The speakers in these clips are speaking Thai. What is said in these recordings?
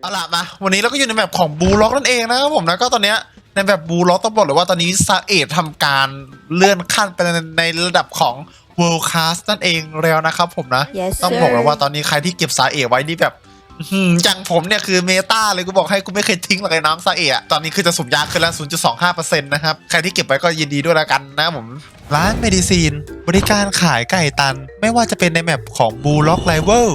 เอาล่ะมาวันนี้เราก็อยู่ในแบบของบูล็อกนั่นเองนะครับผมนะก็ตอนเนี้ยในแบบบูล็อกต้องบอกเลยว่าตอนนี้ซาเอททำการเลื่อนขั้นไปในในระดับของ World Class นั่นเองแล้วนะครับผมนะ Yes ต้องบอกเลย sir ว่าตอนนี้ใครที่เก็บซาเอไว้นี่แบบอื้อหืออย่างผมเนี่ยคือเมตาเลยกูบอกให้กูไม่เคยทิ้งหรอกไอ้น้องซาเอะตอนนี้คือจะสุ่มยาขึ้นแล้ว0.25%นะครับ ใครที่เก็บไว้ก็ยินดีด้วยแล้วกันนะผม ร้านเมดิซีน บริการขายไก่ตัน ไม่ว่าจะเป็นในแมปของบูล็อกไลเวล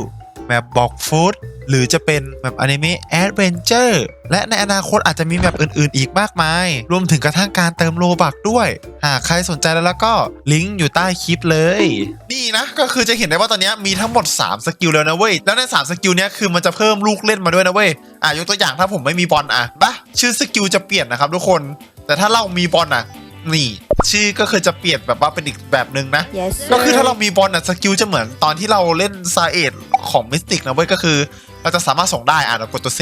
แมปบอกฟู้ด หรือจะเป็นแมปอนิเมะแอดเวนเจอร์และในอนาคตอาจจะมีแมปอื่นๆ อีกมากมาย รวมถึงกระทั่งการเติมโลบักด้วย หากใครสนใจแล้วแล้วก็ลิงก์อยู่ใต้คลิปเลย นี่นะ ก็คือจะเห็นได้ว่าตอนนี้มีทั้งหมด 3 สกิลแล้วนะเว้ย แล้วใน 3 สกิลเนี้ยคือมันจะเพิ่มลูกเล่นมาด้วยนะเว้ย อะยกตัวอย่างถ้าผมไม่มีบอลอะปะชื่อสกิลจะเปลี่ยนนะครับทุกคน แต่ถ้าเรามีบอลอะนี่ชื่อก็คือจะเปลี่ยนแบบว่าเป็นอีกแบบหนึ่งนะ yes ก็คือ sir ถ้าเรามีบอลอะสกิลจะเหมือนตอนที่เราเล่นซาเอทของมิสติกนะเว้ยก็คือ เราจะสามารถส่งได้อะเรากดตัว C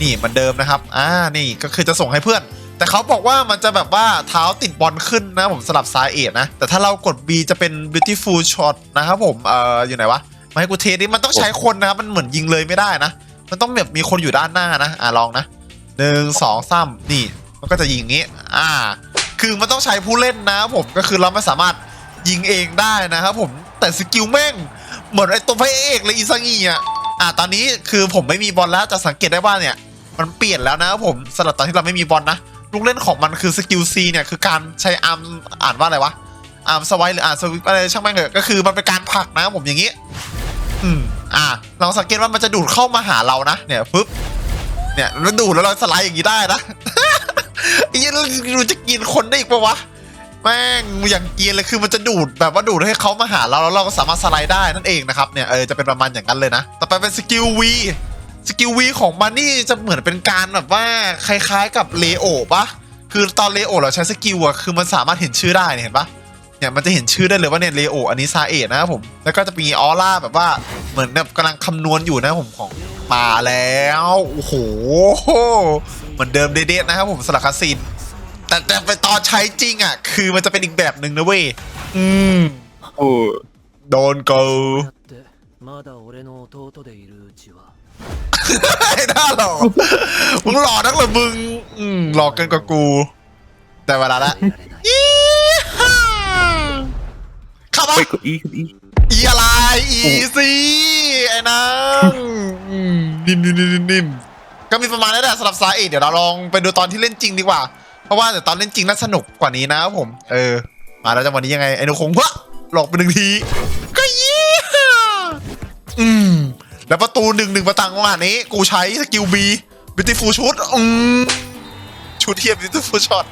นี่เหมือนเดิมนะครับอ่านี่ก็คือจะส่งให้เพื่อน แต่เขาบอกว่ามันจะแบบว่าเท้าติดบอลขึ้นนะผมสลับซ้ายเอทนะ แต่ถ้าเรากด B จะเป็น beautiful shot นะครับผมเอ่ออยู่ไหนวะมาให้กูเทสดิมันต้องใช้คนนะครับมันเหมือนยิงเลยไม่ได้นะ มันต้องแบบมีคนอยู่ด้านหน้านะอะลองนะหนึ่งสองสามนี่มันก็จะยิงงี้ อ่า คือมันต้องใช้ผู้เล่นนะผมก็คือเราไม่สามารถยิงเองได้นะครับผมแต่สกิลแม่งเหมือนไอ้ตัวพระเอกเลยอีซังีอะ อะตอนนี้คือผมไม่มีบอลแล้วจะสังเกตได้ว่าเนี่ย มันเปลี่ยนแล้วนะครับผมสำหรับตอนที่เราไม่มีบอลนะลูกเล่นของมันคือสกิลซีเนี่ยคือการใช้อาร์มอ่านว่าอะไรวะอาร์มสไวหรืออาร์มสวิปอะไรช่างแม่งเถอะก็คือมันเป็นการผลักนะครับผมอย่างนี้ อืมอะลองสังเกตว่ามันจะดูดเข้ามาหาเรานะเนี่ยปึ๊บเนี่ยมันดูดแล้วเราสไลด์อย่างนี้ได้นะยเราเราจะกินคนได้อีกปะวะ แม่งอย่างเกียนเลยคือมันจะดูดแบบว่าดูดให้เขามาหาเราแล้วเราก็สามารถสไลด์ได้นั่นเองนะครับเนี่ยเออจะเป็นประมาณอย่างนั้นเลยนะต่อไปเป็นสกิลวีสกิลวีของมันนี่จะเหมือนเป็นการแบบว่าคล้ายๆกับเลโอปะคือตอนเลโอเราใช้สกิลอะคือมันสามารถเห็นชื่อได้เห็นปะเนี่ยมันจะเห็นชื่อได้เลยว่าเนี่ยเลโออันนี้ซาเอะนะครับผมแล้วก็จะมีออร่าแบบว่าเหมือนแบบกำลังคำนวณอยู่นะครับผมของมาแล้วโอ้โหเหมือนเดิมเด็ดๆนะครับผมสลักคาซิน แต่แต่ไปตอนใช้จริงอะ คือมันจะเป็นอีกแบบหนึ่งนะเว้ย อืมโอ้โดนเกาไม่น่าหรอกมึงหลอกนักเหรอมึง อืมหลอกกันกว่ากู แต่เวลาละอีฮ่าเข้ามไปกดอีกอีอีอะไร อีสิไอ้นังนิ่มนิ่มนิ่มนิ่มก็มีประมาณนี้แหละสำหรับสาเอกเดี๋ยวเราลองไปดูตอนที่เล่นจริงดีกว่า เพราะว่าแต่ตอนเล่นจริงน่าสนุกกว่านี้นะครับผม เออ มาแล้วจะวันนี้ยังไง ไอ้หนูคงวะหลอกไปหนึ่งที ก็ยี่อืม แล้วประตูหนึ่งหนึ่งประตังว่านี้ กูใช้สกิลบีบิทฟูชุดอืมชุดเทียบบิทฟูช็อต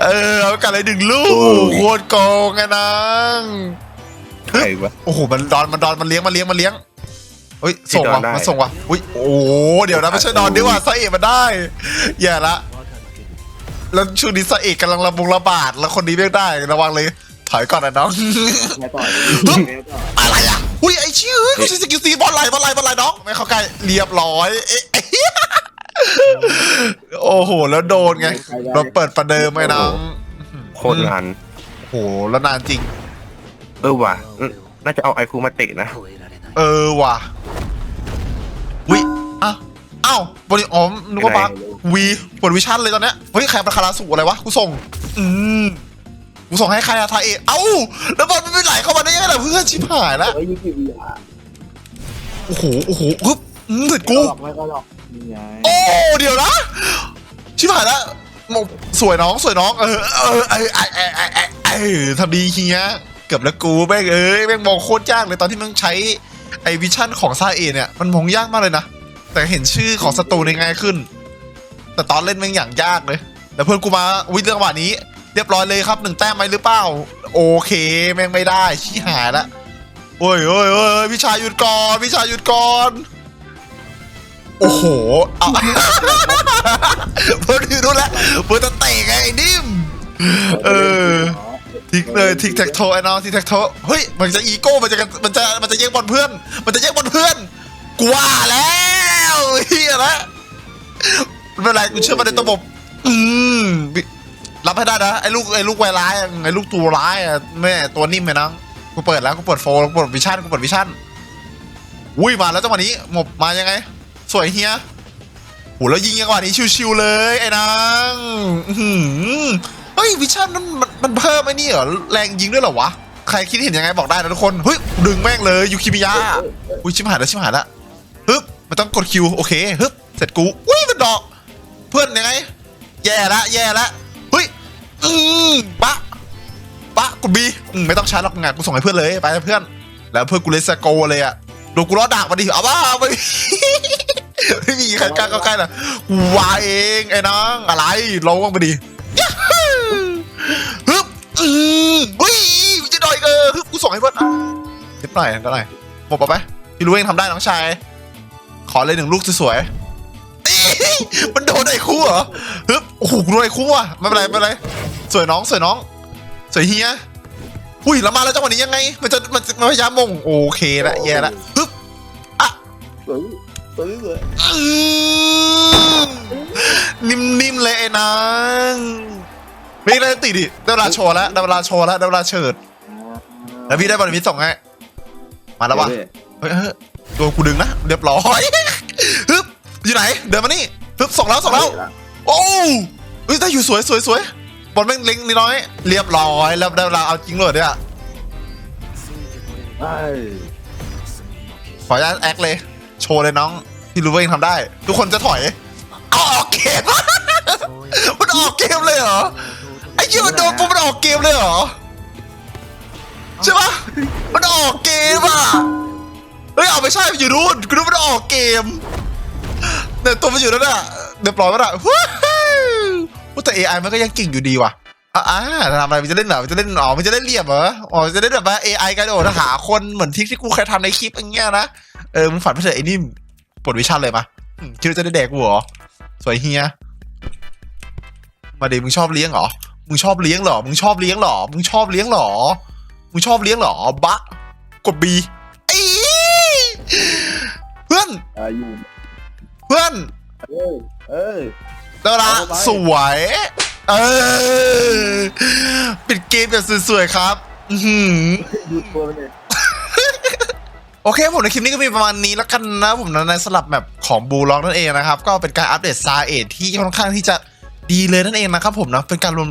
เออเอากันเลยหนึ่งลูกโคตรโกงไงนางใครวะโอ้โหมันดอนมันดอนมันเลี้ยงมันเลี้ยงมันเลี้ยงเฮ้ยส่งว่ะมันส่งว่ะอุ้ยโอ้เดี๋ยวนะไม่ใช่ดอนดีกว่าไซเอมันได้อย่าละ แล้วช่วนี้สาเอกกำลังระบงระบาด แล้วคนนี้เรียกได้ระวังเลย ถอยก่อนนะน้องอะไรอะ อุ้ยไอ้ชื่อกูใช้สกิลซีบอลไลบอลไลบอลไลน้อง ไม่เข้าใกล้เรียบร้อยโอ้โห แล้วโดนไง เราเปิดประเดิมไงน้องโคตรนานโห แล้วนานจริง เออว่ะน่าจะเอาไอคูมาเตะนะเออว่ะอุ้ยอ้าวบริอมอนึกว่าบัก วีเปิดวิชั่นเลยตอนเนี้ยเฮ้ยใครเป็นคาราสุอะไรวะกูส่ง อืมกูส่งให้ใครอะทาเอะเอ้าแล้วบอลมันไม่ไหลเข้ามาได้ยังไงล่ะเพื่อนชิบหายแล้วเฮ้ยยี่สิบวิอะโอ้โหโอ้โหฮึบอืมเสร็จกูกู หลอกไม่ก็หลอกนี่ไงโอ้เดี๋ยวนะ ชิบหายแล้วโมสวยน้องสวยน้องเออเออเออไอไอไอไอไอทำดีเฮียเกือบแล้วกูแม่งเอ้ยแม่งมองโคตรยากเลยตอนที่มึงใช้ไอวิชั่นของซาเอเนี่ยมันมองยากมากเลยนะ แต่เห็นชื่อของศัตรูในยง่ายขึ้น แต่ตอนเล่นแม่งอย่างยากเลยแล้วเพื่อนกูมาวิเรื่องว่านี้ เรียบร้อยเลยครับหนึ่งแต้มไหมหรือเปล่าโอเคแม่งไม่ได้ชี้หายละโอ้ยโอ้ยโอ้ยพี่ชายหยุดก่อนพี่ชายหยุดก่อนโอ้โหเอาเพื่อนอยู่นู้แล้วเพื่อนจะเตะไงไอ้นิ่มเออทิ้งเลยทิ้งแท็กโทไอ้น้องทิ้งแท็กโทเฮ้ยมันจะอีโก้มันจะมันจะมันจะแย่งบอลเพื่อน มันจะแย่งบอลเพื่อนกว่าแล้วเฮียละ ไม่เป็นไรกูเชื่อมันในระบบอืมรับให้ได้นะไอ้ลูกไอ้ลูกไวร้ายไอ้ลูกตัวร้ายอะแม่ตัวนิ่มไปน้องกูเปิดแล้วกูเปิดโฟร์กูเปิดวิชั่นกูเปิดวิชั่นอุ้ยมาแล้วจังหวะนี้หมบมายังไง สวยเฮียโหแล้วยิงจังหวะนี้ชิวๆเลยไอ้นางเฮ้ยวิชั่นนั้นมันมันเพิ่มไอ้นี่เหรอแรงยิงด้วยเหรอวะใครคิดเห็นยังไงบอกได้นะทุกคนเฮ้ยดึงแม่งเลยยูคิมิยะอุ้ยชิมหายแล้วชิมหายแล้วฮึบมันต้องกดคิวโอเคฮึบเสร็จกูอุ้ยมันดอก เพื่อนยังไง แย่ละแย่ละเฮ้ยอืมปะปะกูบีไม่ต้องชาร์จหรอกงานกูส่งให้เพื่อนเลยไปเพื่อน แล้วเพื่อนกูเลสโกเลยอะดนกูล้อดดักมาดิเอาบ้าไม่ไม่มีใครกล้าเข้าใกล้นะวาเองไอ้น้องอะไรลงมาดิฮึบอืมเฮ้ยจะดอยเออฮึบกูส่งให้เพื่อนนิดหน่อยนิดหน่อยหมดไปพี่รู้เองทำได้น้องชาย ขอเลยหนึ่งลูกสวยๆ มันโดนไอ้คู่เหรอฮึบโอ้โหกูโดนไอ้คู่อะไม่เป็นไรไม่เป็นไรสวยน้องสวยน้อง สวยเฮียอุ้ยแล้วมาแล้วจังหวะนี้ยังไง มันจะมันจะมันพยายามมงโอเคละแย่ละฮึบอะสวยสวยสวยนิ่มๆเลยไอ้นางไม่ได้ติดดิได้เวลาโชว์แล้วได้เวลาโชว์แล้วได้เวลาเฉิดแล้วพี่ได้บอลมิตส่งให้มาแล้ววะเฮ้ยเฮ้ยโดนกูดึงนะเรียบร้อย อยู่ไหน เดินมานี่ฮึบส่งแล้วส่งแล้ว โอ้เฮ้ยได้อยู่สวยสวยสวยบอลแม่งเล็งนิดน้อย เรียบร้อยแล้วได้เวลาเอาจริงเลยเนี่ยไอ้ขออนุญาตแอคเลย โชว์เลยน้องที่รู้ว่าเองทำได้ ทุกคนจะถอยเอาออกเกม มันออกเกมเลยเหรอ ไอ้เหี้ยมันโดนปุ๊บมันออกเกมเลยเหรอใช่ปะมันออกเกมอะเฮ้ยเอาไม่ใช่มันอยู่นู่นกูนึกว่ามันออกเกม เนี่ยตัวมันอยู่นั่นน่ะเรียบร้อยแล้วน่ะว้าวแต่ AI มันก็ยังเก่งอยู่ดีว่ะอ่าทำอะไรมันจะเล่นเหรอมันจะเล่นอ๋อมันจะเล่นเหลี่ยมเหรออ๋อมันจะเล่นแบบว่า AI กระโดดหาคนเหมือนที่ที่กูเคยทำในคลิปอย่างเงี้ยนะเออมึงฝันไปเถอะไอ้นี่ปลดวิชั่นเลยมาคิดว่าจะได้แดกกูเหรอสวยเฮียมาดิมึงชอบเลี้ยงเหรอมึงชอบเลี้ยงเหรอมึงชอบเลี้ยงเหรอมึงชอบเลี้ยงเหรอมึงชอบเลี้ยงเหรอบะกดบีไอเพื่อนอายุ เพื่อน เออเออเวลาเอาไป สวย เออ ปิดเกมแบบสวยๆครับ อือหือ ดูตัวมันเลยโอเคผมในคลิปนี้ก็มีประมาณนี้แล้วกันนะผมนะในสลับแบบของบูล็อกนั่นเองนะครับ ก็เป็นการอัปเดตซาเอทที่ค่อนข้างที่จะดีเลยนั่นเองนะครับผมนะเป็นการรวม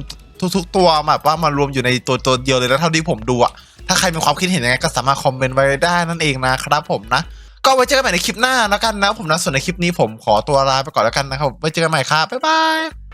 ทุกๆตัวแบบว่ามารวมอยู่ในตัวตัวเดียวเลยแล้วเท่าที่ผมดูอะถ้าใครมีความคิดเห็นยังไงก็สามารถคอมเมนต์ไว้ได้นั่นเองนะครับผมนะ ก็ไว้เจอกันใหม่ในคลิปหน้าแล้วกันนะผมนะส่วนในคลิปนี้ผมขอตัวลาไปก่อนแล้วกันนะครับไว้เจอกันใหม่ครับบ๊ายบาย